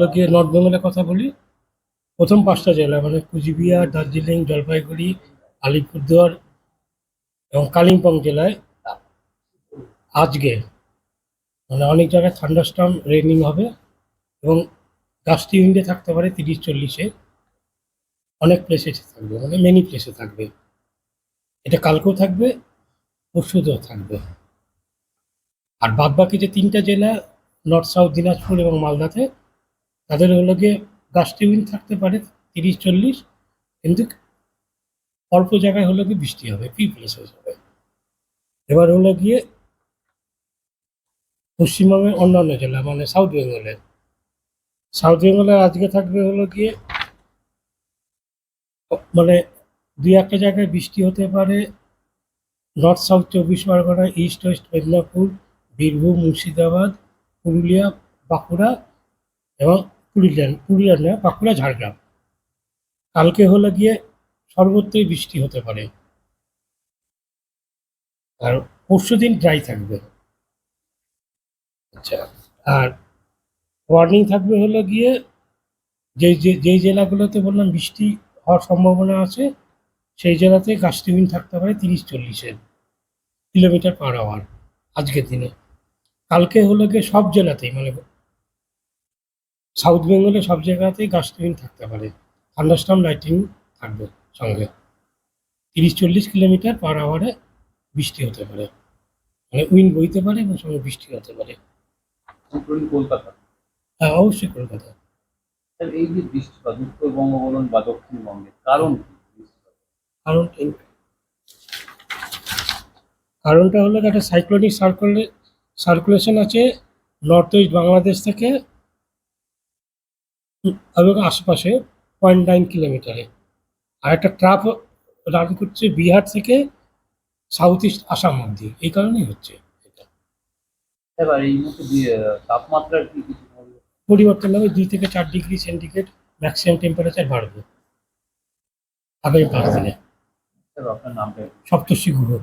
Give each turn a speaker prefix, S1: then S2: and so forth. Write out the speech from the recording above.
S1: হলো গিয়ে নর্থ বেঙ্গলের কথা বলি, প্রথম পাঁচটা জেলা মানে কুচবিহার, দার্জিলিং, জলপাইগুড়ি, আলিপুরদুয়ার এবং কালিম্পং জেলায় আজকে মানে অনেক জায়গায় থান্ডারস্টর্ম রেনিং হবে এবং গাছটি উইন্ডে থাকতে পারে তিরিশ চল্লিশে। অনেক প্লেসে থাকবে মানে মেনি প্লেসে থাকবে। এটা কালকেও থাকবে, পরশুতেও থাকবে। আর বাদ বাকি যে তিনটা জেলা নর্থ সাউথ দিনাজপুর এবং মালদাতে তাদের হলো গিয়ে গাছটি উইন্ড থাকতে পারে তিরিশ, চল্লিশ, কিন্তু অল্প জায়গায় হলো কি বৃষ্টি হবে ফি প্লেসে হবে এবার হলো গিয়ে পশ্চিমবঙ্গের অন্যান্য জেলা মানে সাউথ বেঙ্গলের সাউথ বেঙ্গলে আজকে থাকবে হলো গিয়ে মানে দুই একটা জায়গায় বৃষ্টি হতে পারে নর্থ সাউথ চব্বিশ পরগনা ইস্ট ওয়েস্ট মেদিনীপুর বীরভূম, মুর্শিদাবাদ, পুরুলিয়া, বাঁকুড়া এবং পুরুলিয়া পুরুলিয়া বাঁকুড়া, ঝাড়গ্রাম। কালকে হলো গিয়ে সর্বত্রই বৃষ্টি হতে পারে। আর পরশু দিন ড্রাই থাকবে। আচ্ছা আর ওয়ার্নিং থাকবে হলো গিয়ে যে যে জেলাগুলোতে বললাম বৃষ্টি হওয়ার সম্ভাবনা আছে, সেই জেলাতে গাছটি থাকতে পারে তিরিশ চল্লিশের কিলোমিটার পার আওয়ার আজকের দিনে। কালকে হলো গিয়ে সব জেলাতেই মানে সাউথ বেঙ্গলে সব জায়গাতেই গাছটি থাকতে পারে। থান্ডারস্টর্ম লাইটিং থাকবে সঙ্গে। তিরিশ চল্লিশ কিলোমিটার পার আওয়ারে বৃষ্টি হতে পারে। মানে উইন বইতে পারে এবং সঙ্গে বৃষ্টি হতে পারে।
S2: কলকাতা?
S1: হ্যাঁ অবশ্যই কলকাতা।
S2: এই যে বৃষ্টিপাত উত্তরবঙ্গ বলুন বা দক্ষিণবঙ্গে কারণ
S1: কারণ কারণটা হলো একটা সাইক্লোনিক সার্কুলে সার্কুলেশন আছে নর্থ ইস্ট বাংলাদেশ থেকে এবং আশেপাশে পয়েন্ট নাইন কিলোমিটারে। আর একটা ট্রাপ রান করছে বিহার থেকে সাউথ ইস্ট আসাম অব্দি এই কারণেই হচ্ছে এটা।
S2: এবার এই মুহূর্তে তাপমাত্রার কি পরিবর্তন?
S1: হবে দুই থেকে চার ডিগ্রি সেন্টিগ্রেড ম্যাক্সিমাম টেম্পারেচার বাড়বে। আগামী পাঁচ দিনে।
S2: আপনার নামটা
S1: সপ্তর্ষি গ্রহ